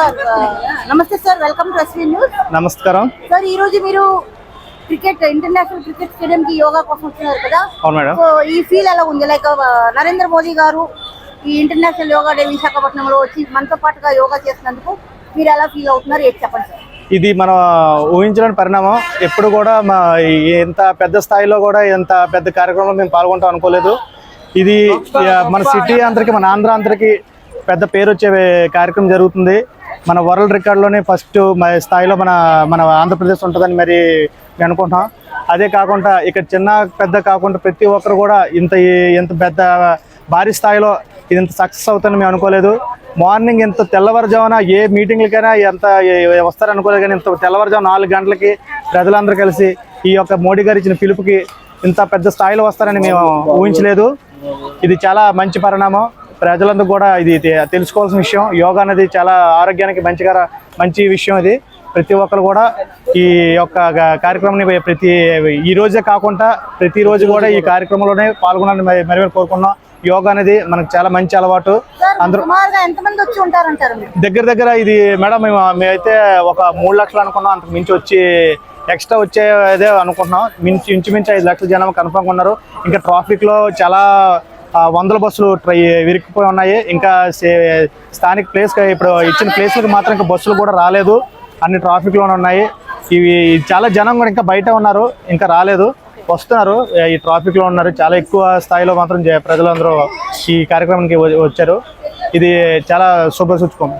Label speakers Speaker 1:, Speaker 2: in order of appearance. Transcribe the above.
Speaker 1: Sir నమస్తే sir welcome to SV news.
Speaker 2: నమస్కారం.
Speaker 1: Sir ఈ రోజు మీరు క్రికెట్ ఇంటర్నేషనల్ క్రికెట్ స్టేడియం కి యోగా కోసం వచ్చినారు కదా.
Speaker 2: అవును మేడం.
Speaker 1: సో ఈ ఫీల్ ఎలా ఉంది? లైక్ నరేంద్ర మోదీ గారు ఈ ఇంటర్నేషనల్ యోగా డే విశాఖపట్నంలో వచ్చి మనతో పాటుగా యోగా చేసినందుకు మీరు ఎలా ఫీల్ అవుతున్నారు? ఏంటి చెప్పండి సార్?
Speaker 2: ఇది మనం ఊహించలేని పరిణామం. ఎప్పుడు కూడా మా ఇంత పెద్ద స్థాయిలో కూడా ఇంత పెద్ద కార్యక్రమంలో మేము పాల్గొంటాం అనుకోలేదు. ఇది మన సిటీ అందరికి మన ఆంధ్ర అందరికి పెద్ద పేరు వచ్చే కార్యక్రమం జరుగుతుంది. మన వరల్డ్ రికార్డులోనే ఫస్ట్ స్థాయిలో మన మన ఆంధ్రప్రదేశ్ ఉంటుందని మరి మేము అనుకుంటున్నాం. అదే కాకుండా ఇక్కడ చిన్న పెద్ద కాకుండా ప్రతి ఒక్కరు కూడా ఇంత ఇంత పెద్ద భారీ స్థాయిలో ఇది ఇంత సక్సెస్ అవుతుందని మేము అనుకోలేదు. మార్నింగ్ ఇంత తెల్లవారుజామున ఏ మీటింగ్లకైనా ఎంత వస్తారని అనుకోలేదు కానీ ఇంత తెల్లవారుజామున నాలుగు గంటలకి ప్రజలందరూ కలిసి ఈ యొక్క మోడీ గారు ఇచ్చిన పిలుపుకి ఇంత పెద్ద స్థాయిలో వస్తారని మేము ఊహించలేదు. ఇది చాలా మంచి పరిణామం. ప్రజలందరూ కూడా ఇది తెలుసుకోవాల్సిన విషయం. యోగా అనేది చాలా ఆరోగ్యానికి మంచిగా మంచి విషయం ఇది. ప్రతి ఒక్కరు కూడా ఈ యొక్క కార్యక్రమాన్ని ప్రతి ఈ రోజే కాకుండా ప్రతిరోజు కూడా ఈ కార్యక్రమంలోనే పాల్గొనాలని మరి కోరుకున్నాం. యోగా అనేది మనకు చాలా మంచి అలవాటు. అందరూ దగ్గర దగ్గర ఇది మేడం మేము మేమైతే ఒక మూడు లక్షలు అనుకున్నాం. అంతకు మించి వచ్చి ఎక్స్ట్రా వచ్చేదే అనుకుంటున్నాం. మించి ఇంచుమించు ఐదు లక్షల జనం కన్ఫర్మ్ ఉన్నారు. ఇంకా ట్రాఫిక్లో చాలా వందల బస్సులు ట్రై విరిగిపోయి ఉన్నాయి. ఇంకా సే- స్థానిక ప్లేస్ ఇప్పుడు ఇచ్చిన ప్లేస్లకు మాత్రం ఇంకా బస్సులు కూడా రాలేదు. అన్ని ట్రాఫిక్లోనే ఉన్నాయి. ఇవి చాలా జనం కూడా ఇంకా బయట ఉన్నారు. ఇంకా రాలేదు. వస్తున్నారు. ఈ ట్రాఫిక్లో ఉన్నారు. చాలా ఎక్కువ స్థాయిలో మాత్రం ప్రజలందరూ ఈ కార్యక్రమానికి వచ్చారు. ఇది చాలా శుభ సూచకం.